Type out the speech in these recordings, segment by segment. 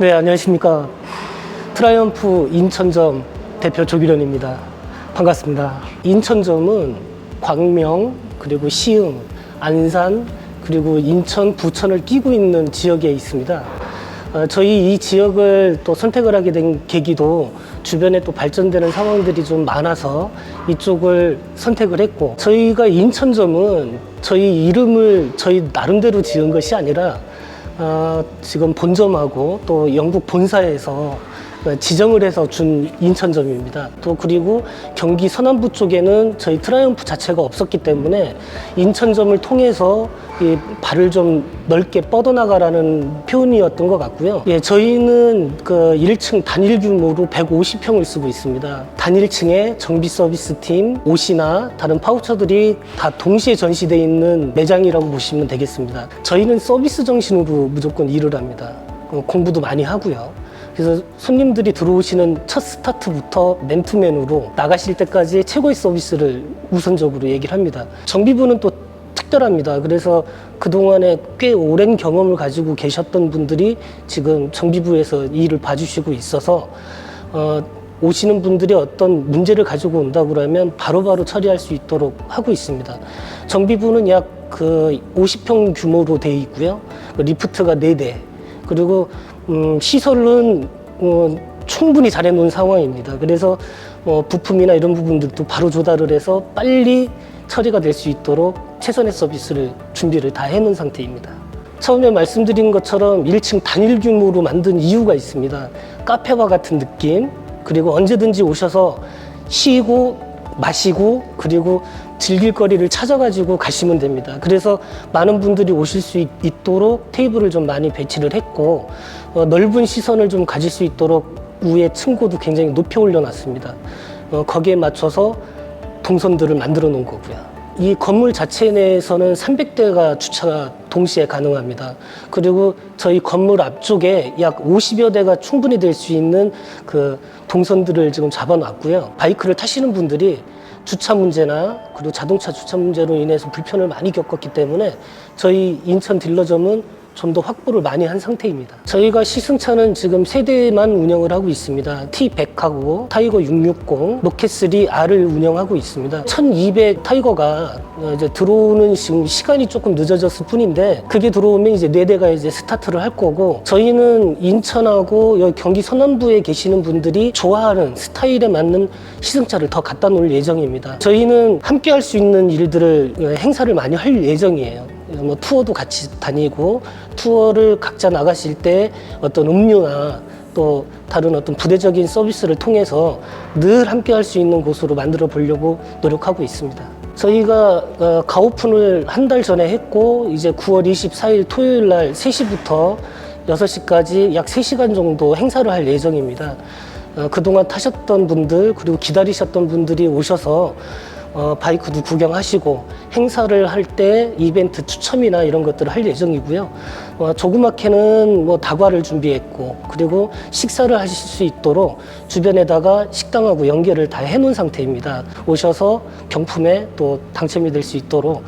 네, 안녕하십니까. 트라이언프 인천점 대표 조기련입니다. 반갑습니다. 인천점은 광명, 그리고 시흥, 안산, 그리고 인천, 부천을 끼고 있는 지역에 있습니다. 어, 저희 이 지역을 또 선택을 하게 된 계기도 주변에 또 발전되는 상황들이 좀 많아서 이쪽을 선택을 했고 저희가 인천점은 저희 이름을 저희 나름대로 지은 것이 아니라 어, 지금 본점하고 또 영국 본사에서 지정을 해서 준 인천점입니다. 또 그리고 경기 서남부 쪽에는 저희 트라이언프 자체가 없었기 때문에 인천점을 통해서 이 발을 좀 넓게 뻗어나가라는 표현이었던 것 같고요. 예, 저희는 그 1층 단일 규모로 150평을 쓰고 있습니다. 단일층에 정비 서비스 팀, 옷이나 다른 파우처들이 다 동시에 전시되어 있는 매장이라고 보시면 되겠습니다. 저희는 서비스 정신으로 무조건 일을 합니다. 어, 공부도 많이 하고요. 그래서 손님들이 들어오시는 첫 스타트부터 맨투맨으로 나가실 때까지 최고의 서비스를 우선적으로 얘기를 합니다. 정비부는 또 특별합니다. 그래서 그동안에 꽤 오랜 경험을 가지고 계셨던 분들이 지금 정비부에서 이 일을 봐주시고 있어서 어, 오시는 분들이 어떤 문제를 가지고 온다고 그러면 바로바로 처리할 수 있도록 하고 있습니다. 정비부는 약 그 50평 규모로 돼 있고요. 리프트가 4대. 그리고 음, 시설은 어, 충분히 잘 해놓은 상황입니다. 그래서 어, 부품이나 이런 부분들도 바로 조달을 해서 빨리 처리가 될 수 있도록 최선의 서비스를 준비를 다 해놓은 상태입니다. 처음에 말씀드린 것처럼 1층 단일 규모로 만든 이유가 있습니다. 카페와 같은 느낌, 그리고 언제든지 오셔서 쉬고 마시고 그리고 즐길 거리를 찾아가지고 가시면 됩니다. 그래서 많은 분들이 오실 수 있, 도록 테이블을 좀 많이 배치를 했고 어, 넓은 시선을 좀 가질 수 있도록 위에 층고도 굉장히 높이 올려놨습니다. 어, 거기에 맞춰서 동선들을 만들어 놓은 거고요. 이 건물 자체 내에서는 300대가 주차가 동시에 가능합니다. 그리고 저희 건물 앞쪽에 약 50여 대가 충분히 될 수 있는 그 동선들을 지금 잡아놨고요. 바이크를 타시는 분들이 주차 문제나 그리고 자동차 주차 문제로 인해서 불편을 많이 겪었기 때문에 저희 인천 딜러점은 좀 더 확보를 많이 한 상태입니다. 저희가 시승차는 지금 세 대만 운영을 하고 있습니다. T100하고 타이거 660, 로켓3 R을 운영하고 있습니다. 1200 타이거가 이제 들어오는 지금 시간이 조금 늦어졌을 뿐인데 그게 들어오면 이제 네 대가 이제 스타트를 할 거고 저희는 인천하고 여기 경기 서남부에 계시는 분들이 좋아하는 스타일에 맞는 시승차를 더 갖다 놓을 예정입니다. 저희는 함께 할 수 있는 일들을 행사를 많이 할 예정이에요. 뭐 투어도 같이 다니고 투어를 각자 나가실 때 어떤 음료나 또 다른 어떤 부대적인 서비스를 통해서 늘 함께 할 수 있는 곳으로 만들어 보려고 노력하고 있습니다. 저희가 어, 가오픈을 한 달 전에 했고 이제 9월 24일 토요일 날 3시부터 6시까지 약 3시간 정도 행사를 할 예정입니다. 어, 그동안 타셨던 분들 그리고 기다리셨던 분들이 오셔서 어, 바이크도 구경하시고 행사를 할 때 이벤트 추첨이나 이런 것들을 할 예정이고요. 어, 조그맣게는 뭐 다과를 준비했고 그리고 식사를 하실 수 있도록 주변에다가 식당하고 연결을 다 해놓은 상태입니다. 오셔서 경품에 또 당첨이 될 수 있도록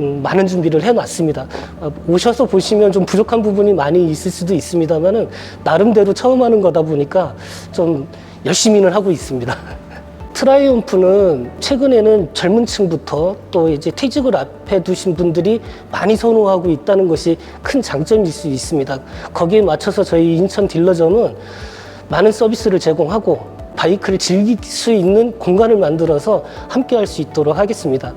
음, 많은 준비를 해놨습니다. 어, 오셔서 보시면 좀 부족한 부분이 많이 있을 수도 있습니다만은 나름대로 처음 하는 거다 보니까 좀 열심히는 하고 있습니다. 트라이움프는 최근에는 젊은 층부터 또 이제 퇴직을 앞에 두신 분들이 많이 선호하고 있다는 것이 큰 장점일 수 있습니다. 거기에 맞춰서 저희 인천 딜러점은 많은 서비스를 제공하고 바이크를 즐길 수 있는 공간을 만들어서 함께 할 수 있도록 하겠습니다.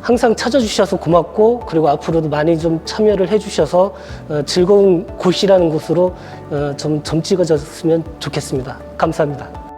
항상 찾아주셔서 고맙고 그리고 앞으로도 많이 좀 참여를 해주셔서 어, 즐거운 곳이라는 곳으로 어, 좀, 점 찍어졌으면 좋겠습니다. 감사합니다.